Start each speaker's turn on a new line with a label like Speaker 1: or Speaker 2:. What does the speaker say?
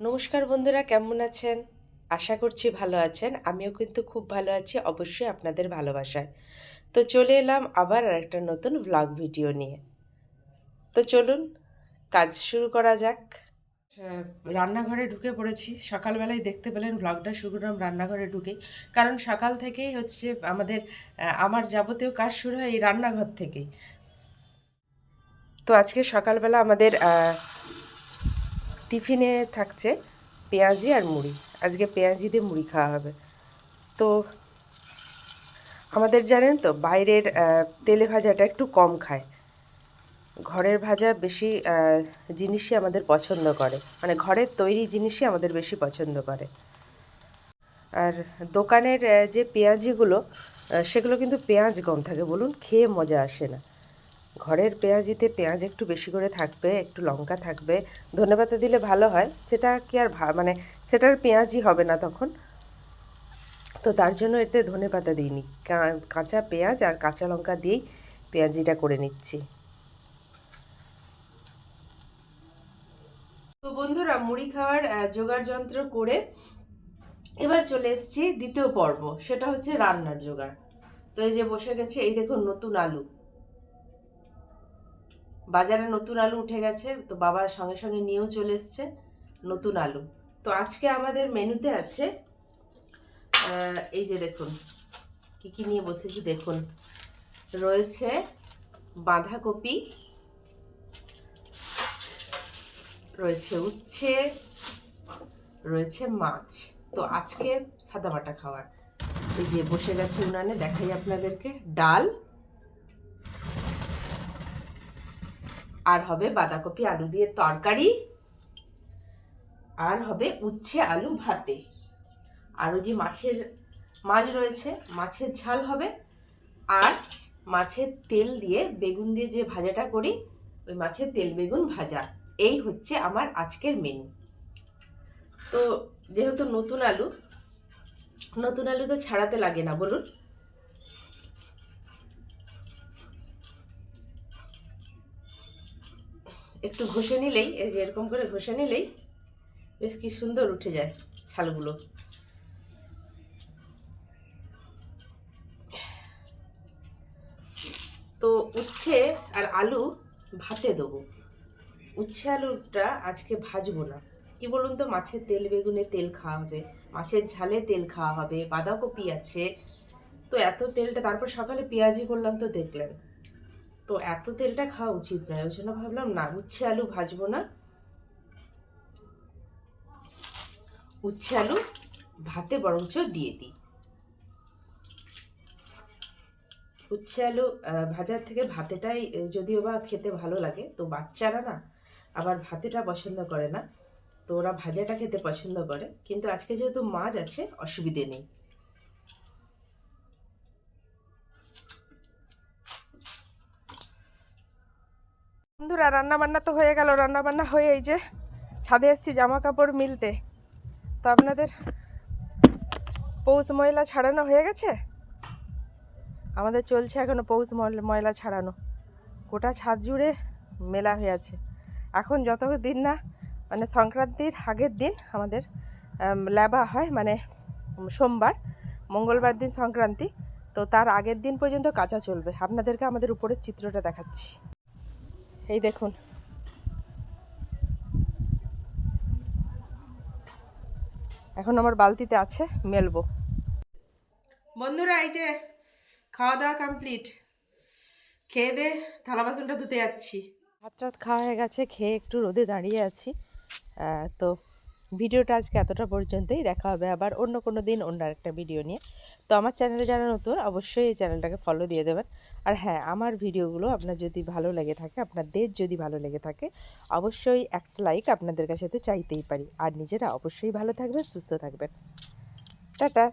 Speaker 1: নমস্কার বন্ধুরা, কেমন আছেন? আশা করছি ভালো আছেন। আমিও কিন্তু খুব ভালো আছি, অবশ্যই আপনাদের ভালোবাসায়। তো চলে এলাম আবার আর একটা নতুন ভ্লগ ভিডিও নিয়ে। তো চলুন, কাজ শুরু করা যাক। রান্নাঘরে ঢুকে পড়েছি। সকালবেলায় দেখতে পেলেন ভ্লগটা শুরু করলাম রান্নাঘরে ঢুকে। কারণ সকাল থেকেই হচ্ছে আমাদের আমার যাবতীয় কাজ শুরু হয় এই রান্নাঘর থেকেই। তো আজকে সকালবেলা আমাদের টিফিনে থাকছে পেঁয়াজি আর মুড়ি। আজকে পেঁয়াজি দিয়ে মুড়ি খাওয়া হবে। তো আমাদের জানেন তো, বাইরের তেলে ভাজাটা একটু কম খায়। ঘরের ভাজা বেশি জিনিসই আমাদের পছন্দ করে। মানে ঘরের তৈরি জিনিসই আমাদের বেশি পছন্দ করে। আর দোকানের যে পেঁয়াজিগুলো সেগুলো কিন্তু পেঁয়াজ কম থাকে। বলুন, খেয়ে মজা আসে না। ঘরের পেঁয়াজিতে পেঁয়াজ একটু বেশি করে থাকবে, একটু লঙ্কা থাকবে, ধনেপাতা দিলে ভালো হয়। সেটা কি আর মানে সেটার পেঁয়াজই হবে না তখন। তো তার জন্য এতে ধনেপাতা দিইনি। কা- কাঁচা পেঁয়াজ আর কাঁচা লঙ্কা দিয়েই পেঁয়াজিটা করে নিচ্ছি। তো বন্ধুরা, মুড়ি খাওয়ার জোগাড় যন্ত্র করে এবার চলে এসেছি দ্বিতীয় পর্ব, সেটা হচ্ছে রান্নার জোগাড়। তো এই যে বসে গেছে, এই দেখুন নতুন আলু। বাজারে নতুন আলু উঠে গেছে, তো বাবা সঙ্গে সঙ্গে নিয়েও চলে এসছে নতুন আলু। তো আজকে আমাদের মেনুতে আছে এই যে দেখুন, কি কি নিয়ে বসেছি দেখুন। রয়েছে বাঁধাকপি, রয়েছে উচ্ছে, রয়েছে মাছ। তো আজকে সাদা বাটা খাওয়ার। এই যে বসে গেছে উনানে, দেখাই আপনাদেরকে। ডাল আর হবে বাঁধাকপি আলু দিয়ে তরকারি। আর হবে উচ্ছে আলু ভাতে। আরও যে মাছের মাছ রয়েছে, মাছের ঝাল হবে। আর মাছের তেল দিয়ে বেগুন দিয়ে যে ভাজাটা করি, ওই মাছের তেল বেগুন ভাজা। এই হচ্ছে আমার আজকের মেনু তো যেহেতু নতুন আলু নতুন আলু তো ছাড়াতে লাগে না, বলুন। একটু ঘষে নিলেই, এই যে এরকম করে ঘষে নিলেই বেশ কি সুন্দর উঠে যায় ছালগুলো। তো উচ্ছে আর আলু ভাতে দেবো। উচ্ছে আলুটা আজকে ভাজবো না। কি বলুন তো, মাছের তেল বেগুনে তেল খাওয়া হবে, মাছের ঝালে তেল খাওয়া হবে, বাঁধাকপি আছে, তো এত তেলটা, তারপর সকালে পেঁয়াজি করলাম তো দেখলেন। তো এত তেলটা খাওয়া উচিত নয়। ওই জন্য ভাবলাম, না, উচ্ছে আলু ভাজবো না। উচ্ছে আলু ভাতে বরঞ্চ দিয়ে দিই। উচ্ছে আলু ভাজার থেকে ভাতেটাই যদিও বা খেতে ভালো লাগে, তো বাচ্চারা না, আবার ভাতেটা পছন্দ করে না। তো ওরা ভাজাটা খেতে পছন্দ করে। কিন্তু আজকে যেহেতু মাছ আছে, অসুবিধে নেই। বন্ধুরা রান্না বান্না তো হয়ে গেল। রান্না বান্না হয়ে এই যে ছাদে এসেছি জামা কাপড় মিলতে। তো আপনাদের পৌষ ময়লা ছাড়ানো হয়ে গেছে? আমাদের চলছে এখনও পৌষ ময়লা ছাড়ানো। গোটা ছাদ জুড়ে মেলা হয়ে আছে। এখন যত দিন না মানে সংক্রান্তির আগের দিন আমাদের আম, ল্যাবা হয় মানে সোমবার মঙ্গলবার দিন সংক্রান্তি। তো তার আগের দিন পর্যন্ত কাঁচা চলবে। আপনাদেরকে আমাদের উপরের চিত্রটা দেখাচ্ছি। এই দেখুন। এখন আমার বালতিতে আছে মেলবো। বন্ধুরা এই যে খাওয়া দাওয়া কমপ্লিট খেয়ে দে থালা বাসনটা ধুতে যাচ্ছি। ভাত টাত খাওয়া হয়ে গেছে খেয়ে একটু রোদে দাঁড়িয়ে আছি। তো ভিডিওটা আজকে এতটা পর্যন্তই। দেখা হবে আবার অন্য কোনো দিন, অন্য একটা ভিডিও নিয়ে। তো আমার চ্যানেলে যারা নতুন, অবশ্যই এই চ্যানেলটাকে ফলো দিয়ে দেবেন। আর হ্যাঁ আমার ভিডিওগুলো আপনার যদি ভালো লেগে থাকে আপনার দেশ যদি ভালো লেগে থাকে, অবশ্যই একটা লাইক আপনাদের কাছে তো চাইতেই পারি। আর নিজেরা অবশ্যই ভালো থাকবেন, সুস্থ থাকবেন। টাটা!